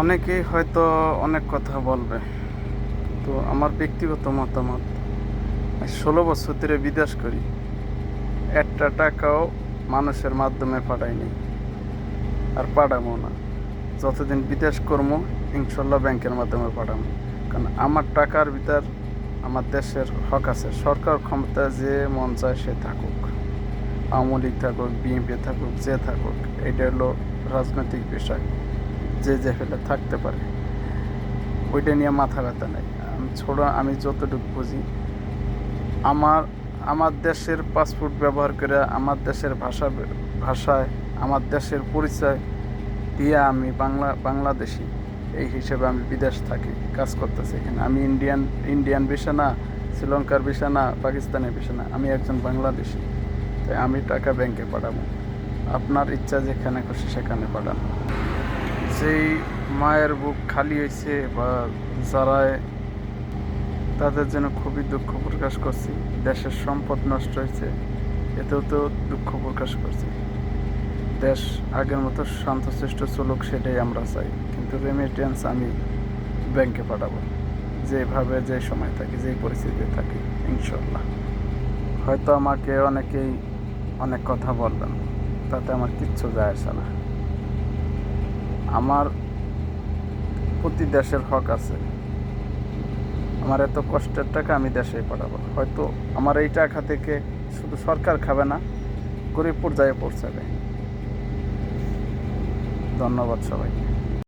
অনেকেই হয়তো অনেক কথা বলবে। তো আমার ব্যক্তিগত মতামত ষোলো বছর ধরে বিদেশ করি। একটা টাকাও মানুষের মাধ্যমে পাঠাইনি। আর পাঠাবো না। যতদিন বিদেশ করব ইনশাল্লাহ ব্যাংকের মাধ্যমে পাঠাবো। কারণ আমার টাকার ভিতর আমার দেশের হক আছে। সরকার ক্ষমতা যে মন চায় সে থাকুক। আওয়ামী লীগ থাকুক, বিএনপি থাকুক, যে থাকুক এটা হলো রাজনৈতিক বিষয়। যে যে ফেলে থাকতে পারে, ওইটা নিয়ে মাথা ব্যথা নেই। আমি ছোট, আমি যতটুকু বুঝি, আমার আমার দেশের পাসপোর্ট ব্যবহার করে, আমার দেশের ভাষা, ভাষায়, আমার দেশের পরিচয় দিয়ে আমি বাংলা, বাংলাদেশি। এই হিসেবে আমি বিদেশ থাকি, কাজ করতেছি এখানে। আমি ইন্ডিয়ান ইন্ডিয়ান বিষয় না শ্রীলঙ্কার বিষয় না পাকিস্তানের বিষয় না, আমি একজন বাংলাদেশি। তাই আমি টাকা ব্যাংকে পাঠাবো। আপনার ইচ্ছা যেখানে খুশি সেখানে পাঠান। যেই মায়ের বুক খালি হয়েছে বা যারা তাদের জন্য খুবই দুঃখ প্রকাশ করছি। দেশের সম্পদ নষ্ট হয়েছে, এতেও তো দুঃখ প্রকাশ করছি। দেশ আগের মতো শান্তশিষ্ট চলুক সেটাই আমরা চাই। কিন্তু রেমিটেন্স আমি ব্যাংকে পাঠাবো। যেভাবে যে সময় থাকি, যেই পরিস্থিতিতে থাকি ইনশাল্লাহ হয়তো আমাকে অনেকেই অনেক কথা বলবেন, তাতে আমার কিচ্ছু যায় আসে না। আমার প্রতি দেশের হক আছে। আমার এত কষ্টের টাকা আমি দেশে পাঠাবো। হয়তো আমার এই টাকা থেকে শুধু সরকার খাবে না গরিব পর্যায়ে পৌঁছাবে। ধন্যবাদ সবাইকে।